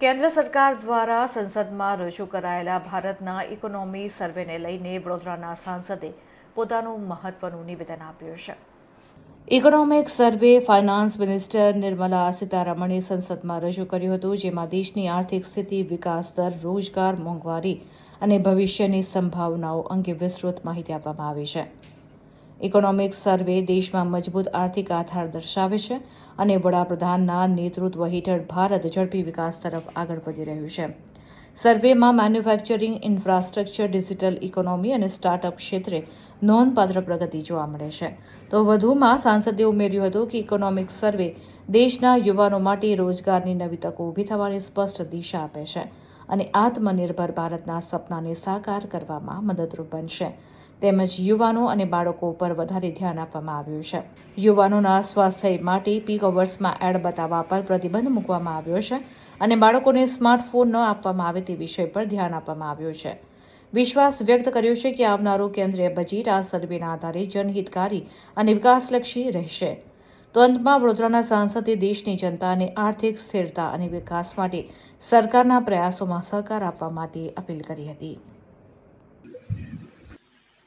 કેન્દ્ર સરકાર દ્વારા સંસદમાં રજૂ કરાયેલા ભારતના ઇકોનોમી સર્વેને લઈને વડોદરાના સાંસદે પોતાનું મહત્વનું નિવેદન આપ્યું છે. Economic survey finance minister Nirmala સીતારમણે સંસદમાં રજૂ કર્યું હતું, જેમાં દેશની આર્થિક સ્થિતિ, વિકાસ દર, રોજગાર, મોંઘવારી અને ભવિષ્યની સંભાવનાઓ અંગે વિસ્તૃત માહિતી આપવામાં આવી છે. ઇકોનોમિક સર્વે દેશમાં મજબૂત આર્થિક આધાર દર્શાવે છે અને વડાપ્રધાનના નેતૃત્વ હેઠળ ભારત ઝડપી વિકાસ તરફ આગળ વધી રહ્યું છે. સર્વેમાં મેન્યુફેક્ચરિંગ ઇન્ફ્રાસ્ટ્રક્ચર ડિજિટલ ઇકોનોમી અને સ્ટાર્ટઅપ ક્ષેત્રે નોંધપાત્ર પ્રગતિ જોવા મળે છે. તો વધુમાં સાંસદે ઉમેર્યું હતું કે ઇકોનોમિક સર્વે દેશના યુવાનો માટે રોજગારની નવી તકો ઊભી થવાની સ્પષ્ટ દિશા આપે છે અને આત્મનિર્ભર ભારતના સપનાને સાકાર કરવામાં મદદરૂપ બનશે. તેમજ યુવાનો અને બાળકો પર વધારે ધ્યાન આપવામાં આવ્યું છે. યુવાનોના સ્વાસ્થ્ય માટે પીક અવર્સમાં એડ બતાવવા પર પ્રતિબંધ મૂકવામાં આવ્યો છે અને બાળકોને સ્માર્ટફોન ન આપવામાં આવે તે વિષય પર ધ્યાન આપવામાં આવ્યું છે. વિશ્વાસ વ્યક્ત કર્યો છે કે આવનારું કેન્દ્રીય બજેટ આ સર્વેના આધારે જનહિતકારી અને વિકાસલક્ષી રહેશે. તો અંતમાં વડોદરાના સાંસદે દેશની જનતાને આર્થિક સ્થિરતા અને વિકાસ માટે સરકારના પ્રયાસોમાં સહકાર આપવા માટે અપીલ કરી હતી.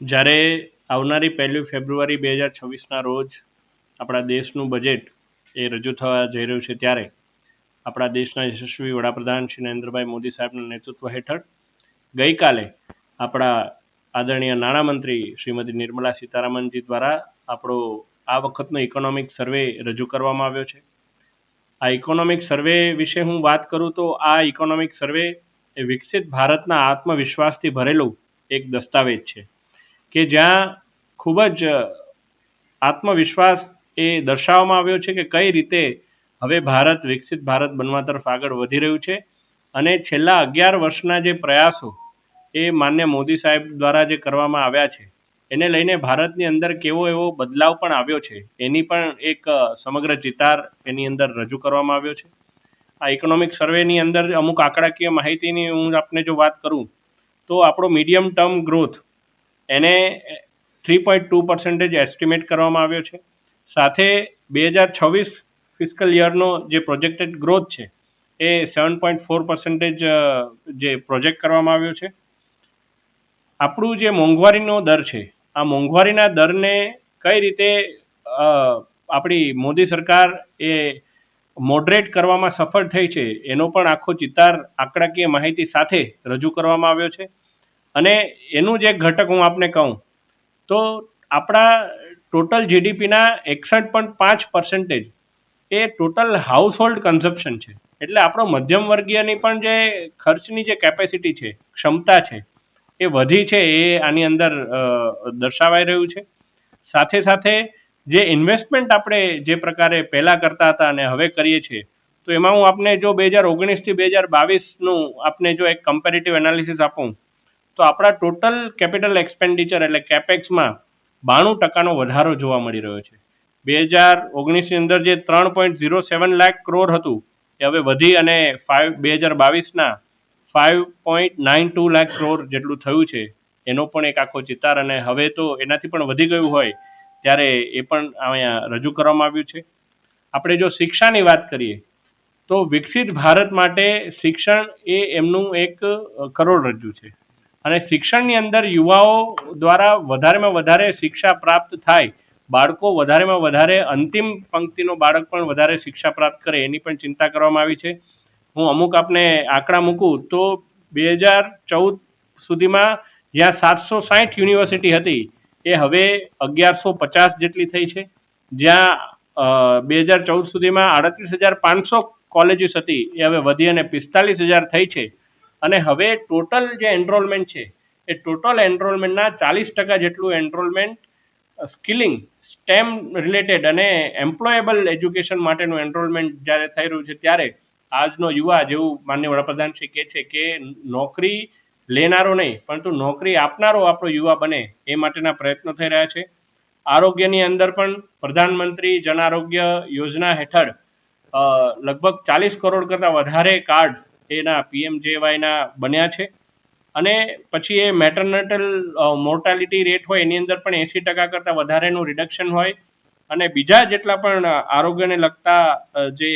જ્યારે આવનારી પહેલી ફેબ્રુઆરી બે હજાર છવ્વીસના રોજ આપણા દેશનું બજેટ એ રજૂ થવા જઈ રહ્યું છે ત્યારે આપણા દેશના યશસ્વી વડાપ્રધાન શ્રી નરેન્દ્રભાઈ મોદી સાહેબના નેતૃત્વ હેઠળ ગઈકાલે આપણા આદરણીય નાણામંત્રી શ્રીમતી નિર્મલા સીતારામનજી દ્વારા આપણો આ વખતનો ઇકોનોમિક સર્વે રજૂ કરવામાં આવ્યો છે. આ ઇકોનોમિક સર્વે વિશે હું વાત કરું તો આ ઇકોનોમિક સર્વે એ વિકસિત ભારતના આત્મવિશ્વાસથી ભરેલું એક દસ્તાવેજ છે. કે જ્યાં ખૂબ જ આત્મવિશ્વાસ એ દર્શાવવામાં આવ્યો છે કે કઈ રીતે હવે ભારત, વિકસિત ભારત બનવા તરફ આગળ વધી રહ્યું છે. અને છેલ્લા અગિયાર વર્ષના જે પ્રયાસો એ માન્ય મોદી સાહેબ દ્વારા જે કરવામાં આવ્યા છે, એને લઈને ભારતની અંદર કેવો એવો બદલાવ પણ આવ્યો છે, એની પણ એક સમગ્ર ચિતાર એની અંદર રજૂ કરવામાં આવ્યો છે. આ ઇકોનોમિક સર્વેની અંદર અમુક આંકડાકીય માહિતીની હું આપને જો વાત કરું, તો આપણો મીડિયમ ટર્મ ગ્રોથ એને three point two percentage estimate કરવામાં આવ્યો છે. સાથે બે હજાર છવ્વીસ ફિસ્કલ યરનો જે પ્રોજેક્ટેડ ગ્રોથ છે, એ સેવન પોઈન્ટ ફોર પર્સન્ટેજ જે પ્રોજેક્ટ કરવામાં આવ્યો છે. આપણું જે મોંઘવારીનો દર છે, આ મોંઘવારીના દરને કઈ રીતે આપણી મોદી સરકાર એ મોડરેટ કરવામાં સફળ થઈ છે, એનો પણ આખો ચિતાર આંકડાકીય માહિતી સાથે રજૂ કરવામાં આવ્યો છે. અને એનું જ ઘટક હું આપને કહું, તો આપણા ટોટલ જીડીપીના એકસઠ પોઈન્ટ પાંચ પર્સન્ટેજ એ ટોટલ હાઉસ હોલ્ડ કન્ઝપ્શન છે. એટલે આપણો મધ્યમ વર્ગીયની પણ જે ખર્ચની જે કેપેસિટી છે, ક્ષમતા છે, એ વધી છે એ આની અંદર દર્શાવાઈ રહ્યું છે. સાથે સાથે જે ઇન્વેસ્ટમેન્ટ આપણે જે પ્રકારે પહેલાં કરતા હતા અને હવે કરીએ છીએ, તો એમાં હું આપને જો બે હજાર ઓગણીસથી બે હજાર બાવીસનું આપને જો એક કમ્પેરેટિવ એનાલિસિસ આપું તો આપણા ટોટલ કેપિટલ એક્સપેન્ડિચર એટલે કેપેક્સમાં બાણું ટકાનો વધારો જોવા મળી રહ્યો છે. બે હજાર ઓગણીસની અંદર જે ત્રણ point zero seven lakh crore હતું, એ હવે વધી અને ફાઇવ બે હજાર બાવીસના five point nine two lakh crore જેટલું થયું છે. એનો પણ એક આખો ચિતાર અને હવે તો એનાથી પણ વધી ગયું હોય ત્યારે એ પણ અહીંયા રજૂ કરવામાં આવ્યું છે. આપણે જો શિક્ષાની વાત કરીએ, તો વિકસિત ભારત માટે શિક્ષણ એ એમનું એક કરોડરજ્જુ છે. અને શિક્ષણની અંદર યુવાઓ દ્વારા વધારેમાં વધારે શિક્ષા પ્રાપ્ત થાય, બાળકો વધારેમાં વધારે અંતિમ પંક્તિનો બાળક પણ વધારે શિક્ષા પ્રાપ્ત કરે એની પણ ચિંતા કરવામાં આવી છે. હું અમુક આપને આંકડા મૂકું તો બે હજાર ચૌદ સુધીમાં જ્યાં સાતસો સાઠ યુનિવર્સિટી હતી, એ હવે અગિયારસો પચાસ જેટલી થઈ છે. જ્યાં બે હજાર ચૌદ સુધીમાં આડત્રીસ હજાર પાંચસો કોલેજીસ હતી, એ હવે વધી અને પિસ્તાલીસ હજાર થઈ છે. અને હવે ટોટલ જે એનરોલમેન્ટ છે, એ ટોટલ એનરોલમેન્ટના ચાલીસ ટકા જેટલું એનરોલમેન્ટ સ્કિલિંગ સ્ટેમ રિલેટેડ અને એમ્પ્લોયેબલ એજ્યુકેશન માટેનું એનરોલમેન્ટ જ્યારે થઈ રહ્યું છે ત્યારે આજનો યુવા જેવું માન્ય વડાપ્રધાન શ્રી કહે છે કે નોકરી લેનારો નહીં, પરંતુ નોકરી આપનારો આપણો યુવા બને એ માટેના પ્રયત્નો થઈ રહ્યા છે. આરોગ્યની અંદર પણ પ્રધાનમંત્રી જન આરોગ્ય યોજના હેઠળ લગભગ ચાલીસ કરોડ કરતાં વધારે કાર્ડ એના પીએમજેવાયના બન્યા છે. અને પછી એ મેટરનેટલ મોર્ટાલિટી રેટ હોય એની અંદર પણ એંસી ટકા કરતાં વધારેનું રિડક્શન હોય. અને બીજા જેટલા પણ આરોગ્યને લગતા જે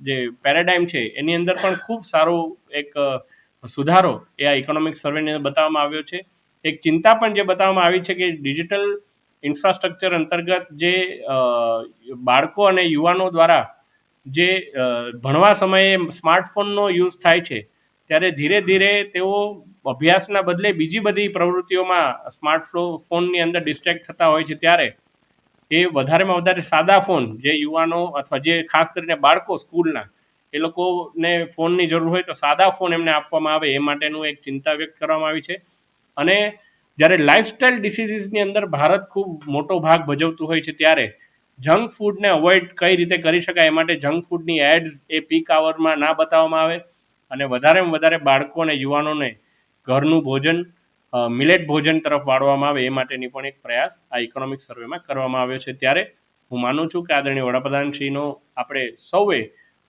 જે પેરાડાઇમ છે, એની અંદર પણ ખૂબ સારો એક સુધારો એ આ ઇકોનોમિક સર્વેની અંદર બતાવવામાં આવ્યો છે. એક ચિંતા પણ જે બતાવવામાં આવી છે કે ડિજિટલ ઇન્ફ્રાસ્ટ્રક્ચર અંતર્ગત જે બાળકો અને યુવાનો દ્વારા જે ભણવા સમયે સ્માર્ટફોનનો યુઝ થાય છે, ત્યારે ધીરે ધીરે તેઓ અભ્યાસના બદલે બીજી બધી પ્રવૃત્તિઓમાં સ્માર્ટ ફોનની અંદર ડિસ્ટ્રેક્ટ થતા હોય છે. ત્યારે એ વધારેમાં વધારે સાદા ફોન, જે યુવાનો અથવા જે ખાસ કરીને બાળકો સ્કૂલના, એ લોકોને ફોનની જરૂર હોય તો સાદા ફોન એમને આપવામાં આવે, એ માટેનું એક ચિંતા વ્યક્ત કરવામાં આવી છે. અને જ્યારે લાઇફસ્ટાઇલ ડિસીઝીસની અંદર ભારત ખૂબ મોટો ભાગ ભજવતું હોય છે, ત્યારે જંક ફૂડને અવોઇડ કઈ રીતે કરી શકાય એ માટે જંક ફૂડની એડ એ પીક આવરમાં ના બતાવવામાં આવે અને વધારેમાં વધારે બાળકો અને યુવાનોને ઘરનું ભોજન મિલેટ ભોજન તરફ વાળવામાં આવે એ માટેની પણ એક પ્રયાસ આ ઇકોનોમિક સર્વેમાં કરવામાં આવ્યો છે. ત્યારે હું માનું છું કે આદરણીય વડાપ્રધાનશ્રીનો આપણે સૌએ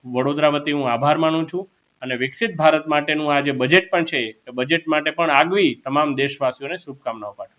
વડોદરા વતી હું આભાર માનું છું અને વિકસિત ભારત માટેનું આ જે બજેટ પણ છે એ બજેટ માટે પણ આગવી તમામ દેશવાસીઓને શુભકામનાઓ પાઠવું